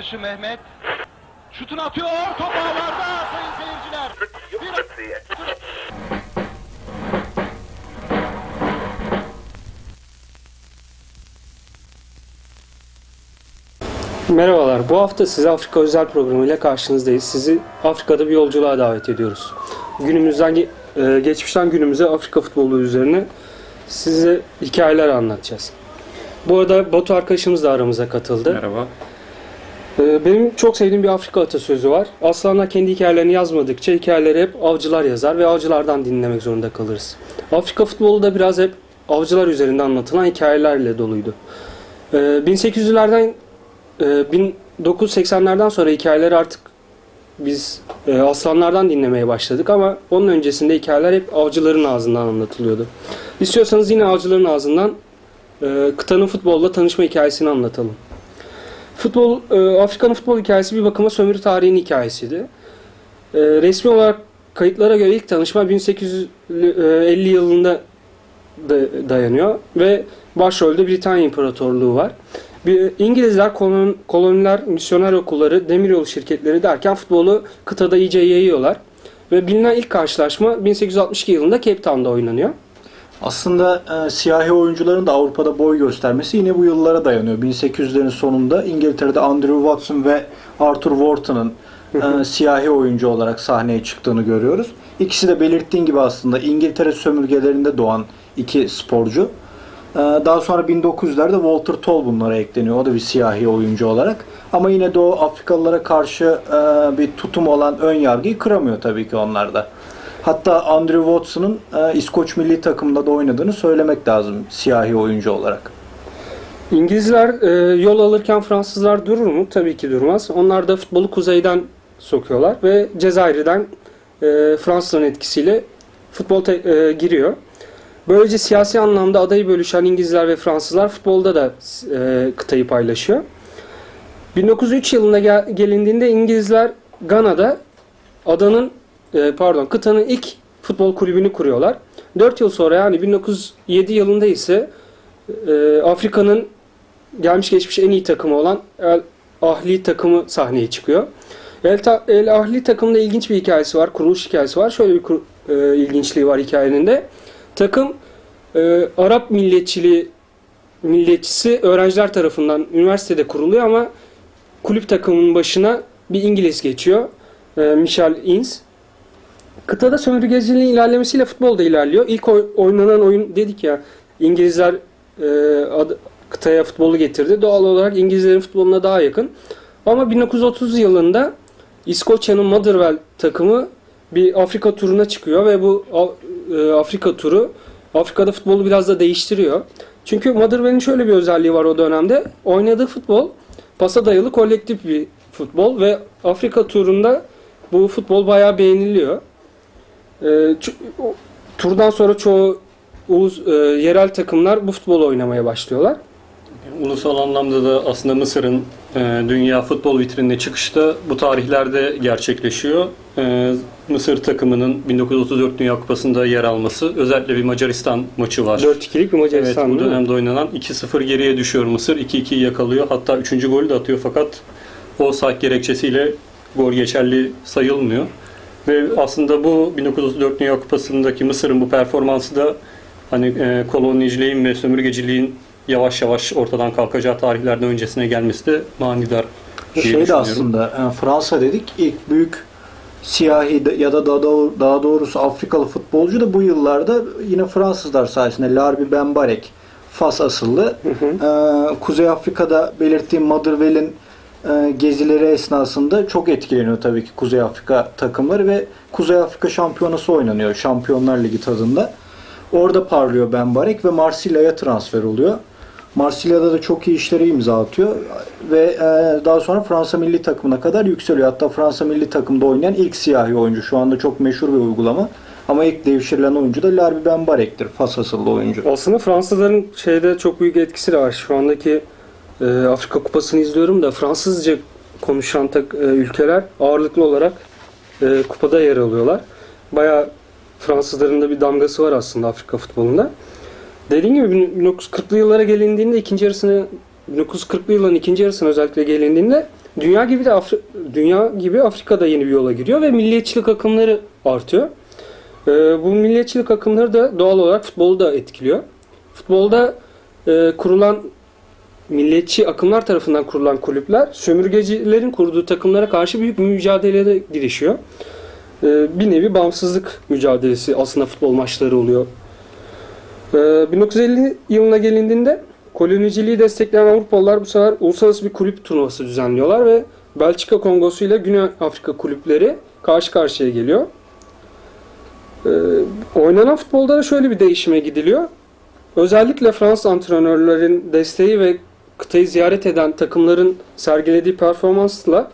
Atışı Mehmet. Şutunu atıyor. Top ağlarda sayın seyirciler. Bir... Merhabalar. Bu hafta size Afrika özel programıyla karşınızdayız. Sizi Afrika'da bir yolculuğa davet ediyoruz. Günümüzden e, geçmişten günümüze Afrika futbolu üzerine size hikayeler anlatacağız. Bu arada Batu arkadaşımız da aramıza katıldı. Merhaba. E, Benim çok sevdiğim bir Afrika atasözü var. Aslanlar kendi hikayelerini yazmadıkça hikayeleri hep avcılar yazar ve avcılardan dinlemek zorunda kalırız. Afrika futbolu da biraz hep avcılar üzerinde anlatılan hikayelerle doluydu. E, 1800'lerden e, 1980'lerden sonra hikayeleri artık biz e, aslanlardan dinlemeye başladık ama onun öncesinde hikayeler hep avcıların ağzından anlatılıyordu. İstiyorsanız yine avcıların ağzından e, kıtanın futbolla tanışma hikayesini anlatalım. Futbol, e, Afrika'nın futbol hikayesi bir bakıma sömürü tarihinin hikayesiydi. E, resmi olarak kayıtlara göre ilk tanışma 1850 yılında da- dayanıyor ve başrolde Britanya İmparatorluğu var. Bir, İngilizler kolon, koloniler, misyoner okulları, demiryolu şirketleri derken futbolu kıtada iyice yayıyorlar. Ve bilinen ilk karşılaşma 1862 yılında Cape Town'da oynanıyor. Aslında e, siyahi oyuncuların da Avrupa'da boy göstermesi yine bu yıllara dayanıyor. 1800'lerin sonunda İngiltere'de Andrew Watson ve Arthur Wharton'ın e, siyahi oyuncu olarak sahneye çıktığını görüyoruz. İkisi de belirttiğin gibi aslında İngiltere sömürgelerinde doğan iki sporcu. E, daha sonra 1900'lerde Walter Toll bunlara ekleniyor. O da bir siyahi oyuncu olarak. Ama yine o Afrikalılara karşı e, bir tutum olan ön yargıyı kıramıyor tabii ki onlar da. Hatta Andrew Watson'ın e, İskoç milli takımında da oynadığını söylemek lazım siyahi oyuncu olarak. İngilizler e, yol alırken Fransızlar durur mu? Tabii ki durmaz. Onlar da futbolu kuzeyden sokuyorlar ve Cezayir'den e, Fransızların etkisiyle futbol te- e, giriyor. Böylece siyasi anlamda adayı bölüşen İngilizler ve Fransızlar futbolda da e, kıtayı paylaşıyor. 1903 yılına gel- gelindiğinde İngilizler Gana'da adanın e, pardon kıtanın ilk futbol kulübünü kuruyorlar. 4 yıl sonra yani 1907 yılında ise e, Afrika'nın gelmiş geçmiş en iyi takımı olan El Ahli takımı sahneye çıkıyor. El, Ta- El Ahli takımında ilginç bir hikayesi var, kuruluş hikayesi var. Şöyle bir kur- e, ilginçliği var hikayenin de. Takım e, Arap milliyetçiliği milliyetçisi öğrenciler tarafından üniversitede kuruluyor ama kulüp takımının başına bir İngiliz geçiyor. E, Michel Ince. Kıtada sömürgeciliğin ilerlemesiyle futbol da ilerliyor. İlk oy- oynanan oyun dedik ya İngilizler e, ad- kıtaya futbolu getirdi. Doğal olarak İngilizlerin futboluna daha yakın. Ama 1930 yılında İskoçya'nın Motherwell takımı bir Afrika turuna çıkıyor ve bu e, Afrika turu Afrika'da futbolu biraz da değiştiriyor. Çünkü Motherwell'in şöyle bir özelliği var o dönemde. Oynadığı futbol pasa dayalı kolektif bir futbol ve Afrika turunda bu futbol bayağı beğeniliyor. E, turdan sonra çoğu ulus, e, yerel takımlar bu futbolu oynamaya başlıyorlar. Ulusal anlamda da aslında Mısır'ın e, dünya futbol vitrinine çıkışı da bu tarihlerde gerçekleşiyor. E, Mısır takımının 1934 Dünya Kupası'nda yer alması. Özellikle bir Macaristan maçı var. 4-2'lik bir Evet, Macaristan bu değil mi? dönemde oynanan 2-0 geriye düşüyor Mısır. 2-2'yi yakalıyor. Hatta 3. golü de atıyor fakat o saat gerekçesiyle gol geçerli sayılmıyor. Ve aslında bu 1934 Dünya Kupası'ndaki Mısır'ın bu performansı da hani e, koloniyeciliğin ve sömürgeciliğin yavaş yavaş ortadan kalkacağı tarihlerden öncesine gelmesi de manidar Şey de aslında e, Fransa dedik ilk büyük siyahi ya da daha, doğ- daha doğrusu Afrikalı futbolcu da bu yıllarda yine Fransızlar sayesinde Larbi Benbarek Fas asıllı. E, Kuzey Afrika'da belirttiğim Motherwell'in gezileri esnasında çok etkileniyor tabii ki Kuzey Afrika takımları ve Kuzey Afrika şampiyonası oynanıyor Şampiyonlar Ligi tadında. Orada parlıyor Benbarek ve Marsilya'ya transfer oluyor. Marsilya'da da çok iyi işleri imza atıyor ve e, daha sonra Fransa milli takımına kadar yükseliyor. Hatta Fransa milli takımda oynayan ilk siyahi oyuncu. Şu anda çok meşhur bir uygulama. Ama ilk devşirilen oyuncu da Larbi Benbarek'tir. Fas asıllı oyuncu. Aslında Fransızların şeyde çok büyük etkisi de var. Şu andaki e, Afrika Kupası'nı izliyorum da Fransızca konuşan tak, e, ülkeler ağırlıklı olarak e, kupada yer alıyorlar. Bayağı Fransızların da bir damgası var aslında Afrika futbolunda. Dediğim gibi 1940'lı yıllara gelindiğinde ikinci yarısını 1940'lı yılların ikinci yarısına özellikle gelindiğinde dünya gibi de Afri- dünya gibi Afrika'da yeni bir yola giriyor ve milliyetçilik akımları artıyor. Ee, bu milliyetçilik akımları da doğal olarak futbolu da etkiliyor. Futbolda e, kurulan milliyetçi akımlar tarafından kurulan kulüpler sömürgecilerin kurduğu takımlara karşı büyük bir mücadeleye girişiyor. Ee, bir nevi bağımsızlık mücadelesi aslında futbol maçları oluyor. Ee, 1950 yılına gelindiğinde koloniciliği destekleyen Avrupalılar bu sefer uluslararası bir kulüp turnuvası düzenliyorlar ve Belçika Kongosu ile Güney Afrika kulüpleri karşı karşıya geliyor. Ee, oynanan futbolda da şöyle bir değişime gidiliyor. Özellikle Fransız antrenörlerin desteği ve kıtayı ziyaret eden takımların sergilediği performansla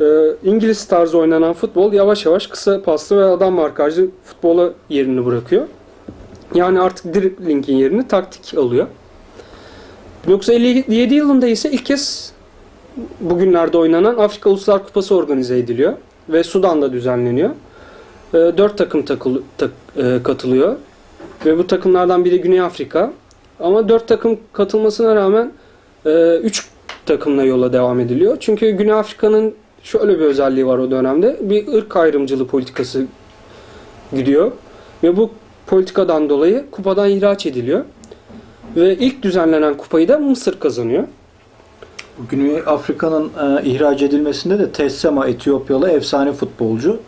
e, İngiliz tarzı oynanan futbol yavaş yavaş kısa paslı ve adam markajlı futbola yerini bırakıyor. Yani artık driblingin yerini taktik alıyor. 1957 yılında ise ilk kez bugünlerde oynanan Afrika Uluslar Kupası organize ediliyor ve Sudan'da düzenleniyor. E, Dört takım takıl- tak- e, katılıyor ve bu takımlardan biri Güney Afrika. Ama dört takım katılmasına rağmen e, üç takımla yola devam ediliyor. Çünkü Güney Afrika'nın şöyle bir özelliği var o dönemde. Bir ırk ayrımcılığı politikası gidiyor. Ve bu politikadan dolayı kupadan ihraç ediliyor. Ve ilk düzenlenen kupayı da Mısır kazanıyor. Güney Afrika'nın e, ihraç edilmesinde de Tessema Etiyopyalı efsane futbolcu.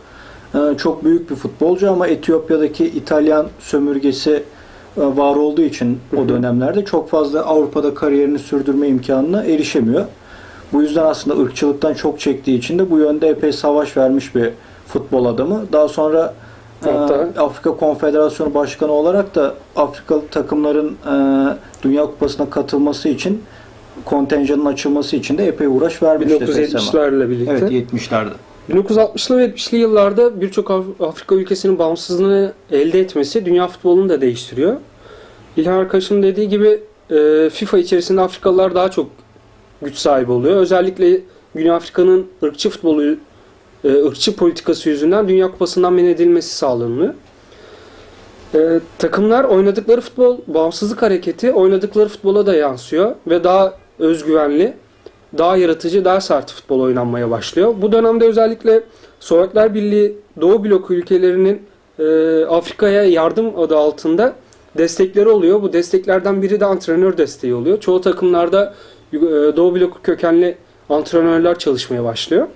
E, çok büyük bir futbolcu ama Etiyopya'daki İtalyan sömürgesi var olduğu için o dönemlerde çok fazla Avrupa'da kariyerini sürdürme imkanına erişemiyor. Bu yüzden aslında ırkçılıktan çok çektiği için de bu yönde epey savaş vermiş bir futbol adamı. Daha sonra e, Hatta- Afrika Konfederasyonu Başkanı olarak da Afrikalı takımların e, Dünya Kupası'na katılması için kontenjanın açılması için de epey uğraş vermişti Tessema. 1970'lerle birlikte. Evet 70'lerde. 1960'lı ve 70'li yıllarda birçok Af- Afrika ülkesinin bağımsızlığını elde etmesi dünya futbolunu da değiştiriyor. İlhan arkadaşım dediği gibi e, FIFA içerisinde Afrikalılar daha çok güç sahibi oluyor. Özellikle Güney Afrika'nın ırkçı futbolu, e, ırkçı politikası yüzünden Dünya Kupası'ndan men edilmesi sağlanıyor. E, takımlar oynadıkları futbol, bağımsızlık hareketi oynadıkları futbola da yansıyor ve daha özgüvenli, daha yaratıcı, daha sert futbol oynanmaya başlıyor. Bu dönemde özellikle Sovyetler Birliği Doğu bloku ülkelerinin e, Afrika'ya yardım adı altında destekleri oluyor. Bu desteklerden biri de antrenör desteği oluyor. Çoğu takımlarda e, Doğu bloku kökenli antrenörler çalışmaya başlıyor.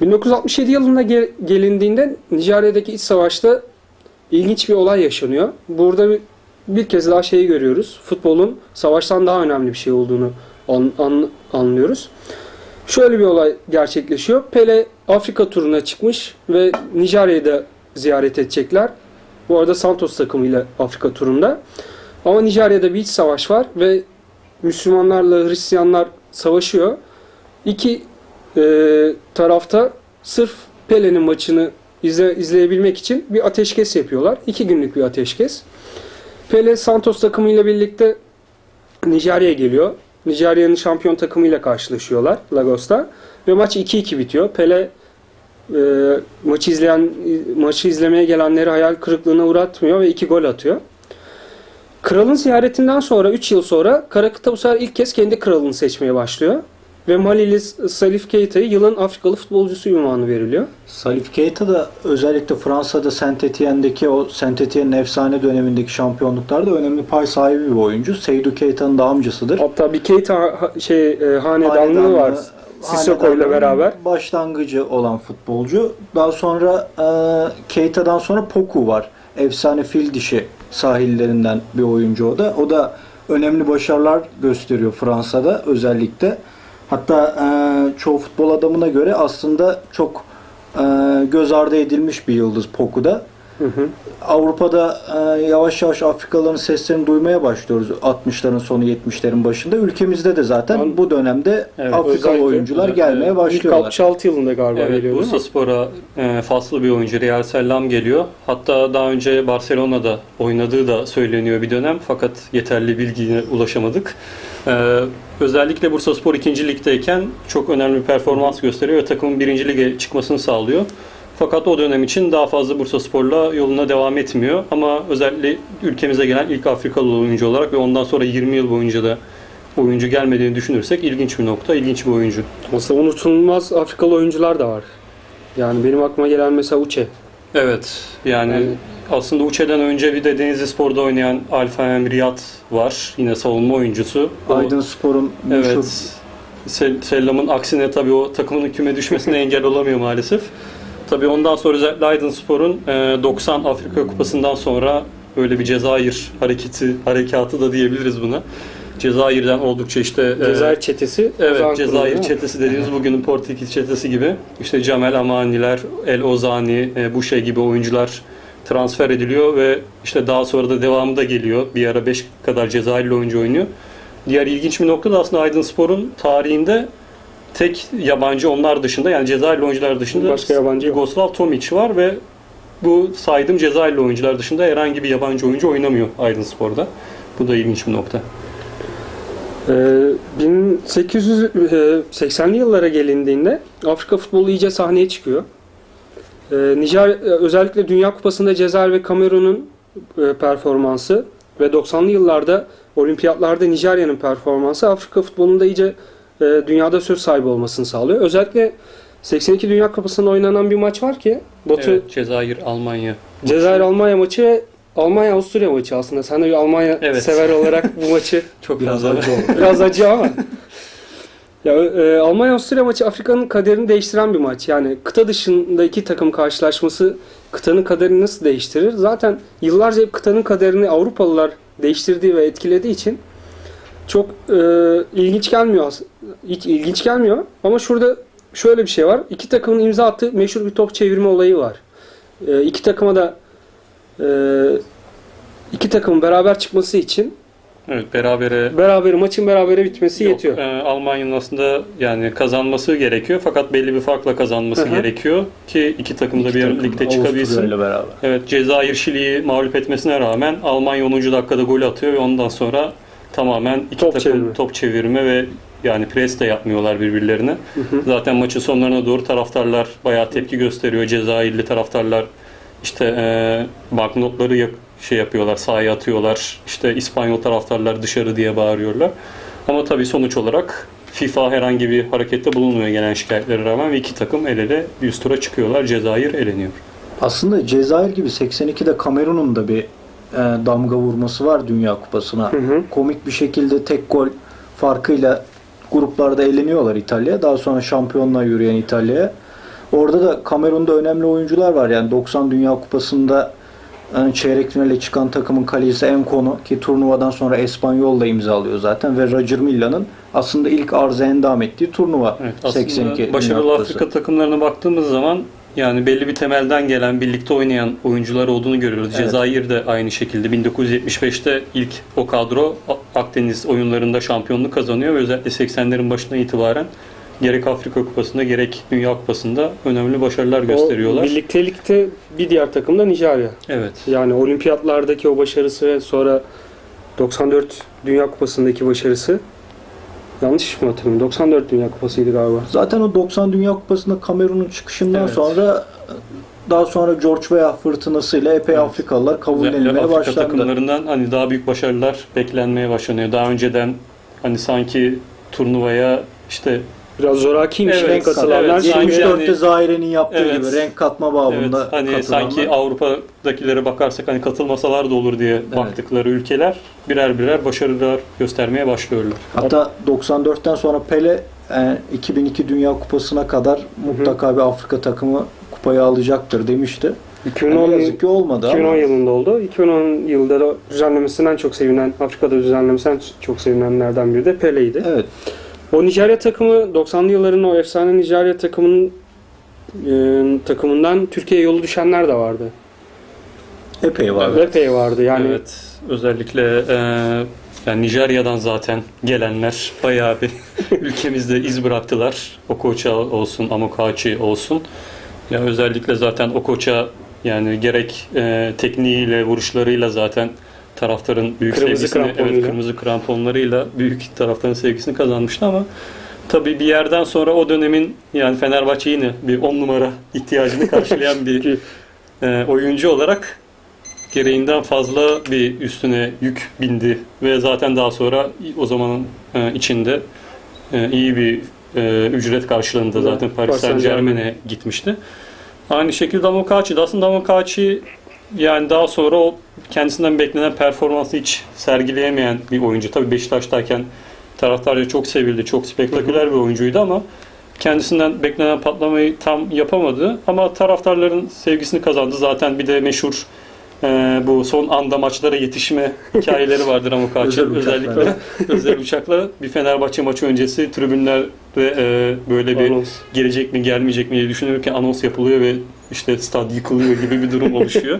1967 yılında gel- gelindiğinde Nijerya'daki iç savaşta ilginç bir olay yaşanıyor. Burada bir, bir kez daha şeyi görüyoruz. Futbolun savaştan daha önemli bir şey olduğunu an- an- anlıyoruz. Şöyle bir olay gerçekleşiyor. Pele Afrika turuna çıkmış ve Nijerya'yı da ziyaret edecekler. Bu arada Santos takımıyla Afrika turunda. Ama Nijerya'da bir iç savaş var ve Müslümanlarla Hristiyanlar savaşıyor. İki e, tarafta sırf Pele'nin maçını izle, izleyebilmek için bir ateşkes yapıyorlar. İki günlük bir ateşkes. Pele Santos takımıyla birlikte Nijerya'ya geliyor. Nijerya'nın şampiyon takımıyla karşılaşıyorlar Lagos'ta. Ve maç 2-2 bitiyor. Pele e, maçı izleyen maçı izlemeye gelenleri hayal kırıklığına uğratmıyor ve 2 gol atıyor. Kralın ziyaretinden sonra 3 yıl sonra Karakıta bu sefer ilk kez kendi kralını seçmeye başlıyor. Ve Malili Salif Keita'yı yılın Afrikalı futbolcusu ünvanı veriliyor. Salif Keita da özellikle Fransa'da Saint Etienne'deki o Saint Etienne'in efsane dönemindeki şampiyonluklarda önemli pay sahibi bir oyuncu. Seydou Keita'nın da amcasıdır. Hatta bir Keita ha- şey e, hanedanlığı var Sissoko ile beraber. Başlangıcı olan futbolcu. Daha sonra e, Keita'dan sonra Poku var. Efsane fil dişi sahillerinden bir oyuncu o da. O da önemli başarılar gösteriyor Fransa'da özellikle. Hatta e, çoğu futbol adamına göre aslında çok e, göz ardı edilmiş bir yıldız Poku'da. Hı hı. Avrupa'da e, yavaş yavaş Afrikalıların seslerini duymaya başlıyoruz 60'ların sonu 70'lerin başında. Ülkemizde de zaten An- bu dönemde Evet, Afrikalı oyuncular evet, gelmeye evet. İlk başlıyorlar. 66 yılında galiba Evet, geliyor? Bursa Spor'a e, faslı bir oyuncu Real Sellam geliyor. Hatta daha önce Barcelona'da oynadığı da söyleniyor bir dönem fakat yeterli bilgiye ulaşamadık. E, özellikle Bursa Spor 2. ligdeyken çok önemli bir performans gösteriyor ve takımın 1. lige çıkmasını sağlıyor. Fakat o dönem için daha fazla Bursa Spor'la yoluna devam etmiyor. Ama özellikle ülkemize gelen ilk Afrikalı oyuncu olarak ve ondan sonra 20 yıl boyunca da oyuncu gelmediğini düşünürsek ilginç bir nokta, ilginç bir oyuncu. Aslında unutulmaz Afrikalı oyuncular da var. Yani benim aklıma gelen mesela Uche. Evet, yani, Yani- aslında Uçe'den önce bir de Denizli Spor'da oynayan Alfa Emriyat var. Yine savunma oyuncusu. Aydın Spor'un meşhur Evet. Sel- Sellam'ın aksine tabii o takımın küme düşmesine engel olamıyor maalesef. Tabii ondan sonra özellikle Aydınspor'un e, 90 Afrika Kupası'ndan sonra böyle bir Cezayir hareketi, harekatı da diyebiliriz buna. Cezayir'den oldukça işte e, Cezayir çetesi. Evet, Cezayir mi? çetesi dediğimiz bugünün Portekiz çetesi gibi. İşte Camel Amaniler, El Ozani, e, Buşe gibi oyuncular transfer ediliyor ve işte daha sonra da devamı da geliyor. Bir ara 5 kadar Cezayirli oyuncu oynuyor. Diğer ilginç bir nokta da aslında Aydınspor'un tarihinde tek yabancı onlar dışında yani Cezayirli oyuncular dışında Başka yabancı. Yugoslav Tomic var ve bu saydığım Cezayirli oyuncular dışında herhangi bir yabancı oyuncu oynamıyor Aydınspor'da. Bu da ilginç bir nokta. Ee, 1880'li yıllara gelindiğinde Afrika futbolu iyice sahneye çıkıyor. Ee, Nijer özellikle Dünya Kupası'nda Cezayir ve Kamerun'un e, performansı ve 90'lı yıllarda olimpiyatlarda Nijerya'nın performansı Afrika futbolunda iyice e, dünyada söz sahibi olmasını sağlıyor. Özellikle 82 Dünya Kupası'nda oynanan bir maç var ki Batu Evet, Cezayir, Almanya. Cezayir Almanya maçı ve Almanya Avusturya maçı aslında. Sen de bir Almanya Evet. sever olarak bu maçı Çok biraz acı oldu. Biraz acı ama. Ya e, Almanya Avusturya maçı Afrika'nın kaderini değiştiren bir maç. Yani kıta dışında iki takım karşılaşması kıtanın kaderini nasıl değiştirir? Zaten yıllarca hep kıtanın kaderini Avrupalılar değiştirdiği ve etkilediği için çok e, ilginç gelmiyor hiç ilginç gelmiyor. Ama şurada şöyle bir şey var. İki takımın imza attığı meşhur bir top çevirme olayı var. E, iki takıma da e, iki takımın beraber çıkması için Evet, berabere beraber maçın berabere bitmesi Yok, yetiyor. e, Almanya'nın aslında yani kazanması gerekiyor fakat belli bir farkla kazanması Hı hı. gerekiyor ki iki takım da bir takım ligde Avusturya çıkabilsin. ile beraber. Evet Cezayir Şili'yi mağlup etmesine rağmen Almanya 10. dakikada gol atıyor ve ondan sonra tamamen iki Top takım çevirme. top çevirme ve yani pres de yapmıyorlar birbirlerine. Hı hı. Zaten maçın sonlarına doğru taraftarlar bayağı tepki gösteriyor. Cezayirli taraftarlar işte e, banknotları yak- şey yapıyorlar, sahaya atıyorlar. İşte İspanyol taraftarlar dışarı diye bağırıyorlar. Ama tabii sonuç olarak FIFA herhangi bir harekette bulunmuyor gelen şikayetlere rağmen ve iki takım el ele üst tura çıkıyorlar. Cezayir eleniyor. Aslında Cezayir gibi 82'de Kamerun'un da bir e, damga vurması var Dünya Kupası'na. Hı hı. Komik bir şekilde tek gol farkıyla gruplarda eleniyorlar İtalya'ya. Daha sonra şampiyonluğa yürüyen İtalya'ya. Orada da Kamerun'da önemli oyuncular var. Yani 90 Dünya Kupası'nda yani çeyrek finale çıkan takımın kalecisi Enkono ki turnuvadan sonra Espanyol'la imzalıyor zaten ve Roger Milla'nın aslında ilk arıza endam ettiği turnuva Evet, aslında 82 Dünya başarılı. Afrika takımlarına baktığımız zaman yani belli bir temelden gelen, birlikte oynayan oyuncular olduğunu görüyoruz. Evet. Cezayir de aynı şekilde 1975'te ilk o kadro Akdeniz oyunlarında şampiyonluk kazanıyor ve özellikle 80'lerin başına itibaren gerek Afrika Kupası'nda gerek Dünya Kupası'nda önemli başarılar gösteriyorlar. O birliktelikte bir diğer takım da Nijerya. Evet. Yani olimpiyatlardaki o başarısı ve sonra 94 Dünya Kupası'ndaki başarısı yanlış mı hatırlıyorum? 94 Dünya Kupası'ydı galiba. Zaten o 90 Dünya Kupası'nda Kamerun'un çıkışından Evet. sonra daha sonra George Weah fırtınasıyla epey Evet. Afrikalılar kabullenilmeye Afrika başlandı. takımlarından hani daha büyük başarılar beklenmeye başlanıyor. Daha önceden hani sanki turnuvaya işte Biraz zorakiymiş Evet, renk katılanlar. evet, Şimdi sanki- 74'te yani- Zahire'nin yaptığı Evet. gibi renk katma Evet, babında hani katılanlar. sanki Avrupa'dakilere bakarsak hani katılmasalar da olur diye baktıkları ülkeler birer birer başarılar göstermeye başlıyorlar. Hatta 94'ten sonra Pele e, 2002 Dünya Kupası'na kadar mutlaka bir Afrika takımı kupayı alacaktır demişti. 2010, Yani yazık ki olmadı 2010 ama yılında oldu. 2010 yılda da düzenlemesinden çok sevinen, Afrika'da düzenlemesinden çok sevinenlerden biri de Pele'ydi. evet O Nijerya takımı 90'lı yılların o efsane Nijerya takımının e, takımından Türkiye'ye yolu düşenler de vardı. epey var. Epey vardı. Yani evet, özellikle e, yani Nijerya'dan zaten gelenler bayağı bir ülkemizde iz bıraktılar. Okocha olsun, Amokachi olsun. Ya özellikle zaten Okocha yani gerek e, tekniğiyle, vuruşlarıyla zaten taraftarın büyük Kırmızı sevgisini, kramponuyla. evet, kırmızı kramponlarıyla büyük taraftarın sevgisini kazanmıştı ama Tabii bir yerden sonra o dönemin yani Fenerbahçe yine bir 10 numara ihtiyacını karşılayan bir e, oyuncu olarak gereğinden fazla bir üstüne yük bindi ve zaten daha sonra o zamanın e, içinde e, iyi bir e, ücret karşılığında zaten Paris Saint Saint-Germain'e Germain'e gitmişti. Aynı şekilde Damokachi aslında Damokachi yani daha sonra o kendisinden beklenen performansı hiç sergileyemeyen bir oyuncu. Tabii Beşiktaş'tayken taraftarca çok sevildi, çok spektaküler bir oyuncuydu ama kendisinden beklenen patlamayı tam yapamadı. Ama taraftarların sevgisini kazandı. Zaten bir de meşhur e, bu son anda maçlara yetişme hikayeleri vardır ama uçaklarla. özellikle özel uçakla bir Fenerbahçe maçı öncesi tribünler ve e, böyle bir Anons. gelecek mi gelmeyecek mi diye düşünürken anons yapılıyor ve işte stad yıkılıyor gibi bir durum oluşuyor.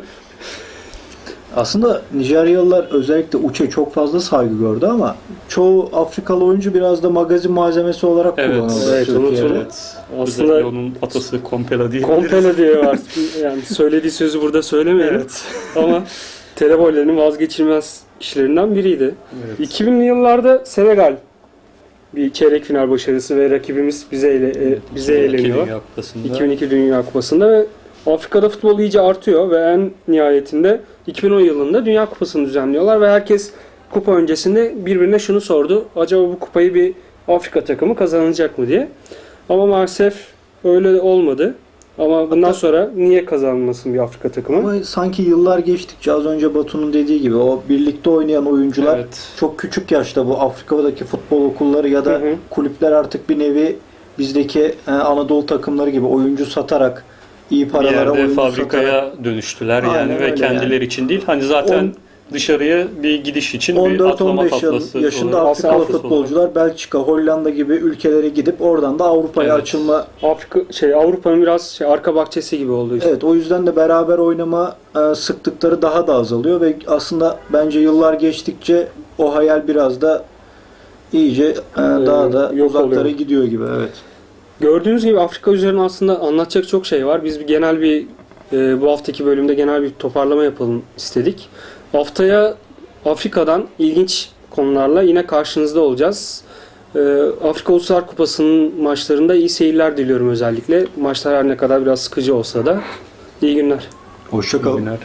Aslında Nijeryalılar özellikle Uçe çok fazla saygı gördü ama çoğu Afrikalı oyuncu biraz da magazin malzemesi olarak Evet. kullanıldı Evet, Türkiye'de. unutuldu. Aslında Aslında onun atası Kompela değil. Kompelo diye var. Yani söylediği sözü burada söylemeyelim. Evet. Ama Teleboylerin vazgeçilmez kişilerinden biriydi. evet. 2000'li yıllarda Senegal bir çeyrek final başarısı ve rakibimiz bize ele, e, bize 2002 eğleniyor. Dünya Kupası'nda. 2002 Dünya Kupası'nda ve Afrika'da futbol iyice artıyor ve en nihayetinde 2010 yılında Dünya Kupası'nı düzenliyorlar ve herkes kupa öncesinde birbirine şunu sordu. Acaba bu kupayı bir Afrika takımı kazanacak mı diye. Ama maalesef öyle olmadı. Ama bundan Hatta- sonra niye kazanmasın bir Afrika takımı? Ama sanki yıllar geçtikçe az önce Batu'nun dediği gibi o birlikte oynayan oyuncular Evet. çok küçük yaşta bu Afrika'daki futbol okulları ya da Hı hı. kulüpler artık bir nevi bizdeki e, Anadolu takımları gibi oyuncu satarak iyi Bir paralara yerde oyuncu fabrikaya satarak dönüştüler Aynen yani ve kendileri yani. için değil. Hani zaten On- dışarıya bir gidiş için bir atlama 14-15 tablası yıl- yaşında olarak- Afrikalı Afrika futbolcular Belçika, Hollanda gibi ülkelere gidip oradan da Avrupa'ya Evet. açılma Afrika şey Avrupa'nın biraz şey arka bahçesi gibi oldu işte. Evet o yüzden de beraber oynama e, sıklıkları daha da azalıyor ve aslında bence yıllar geçtikçe o hayal biraz da iyice e, daha da yok uzaklara oluyor. gidiyor gibi evet. Gördüğünüz gibi Afrika üzerine aslında anlatacak çok şey var. Biz bir genel bir e, bu haftaki bölümde genel bir toparlama yapalım istedik. Haftaya Afrika'dan ilginç konularla yine karşınızda olacağız. E, Afrika Uluslar Kupası'nın maçlarında iyi seyirler diliyorum özellikle. Maçlar her ne kadar biraz sıkıcı olsa da iyi günler. Hoşçakalın. Günler.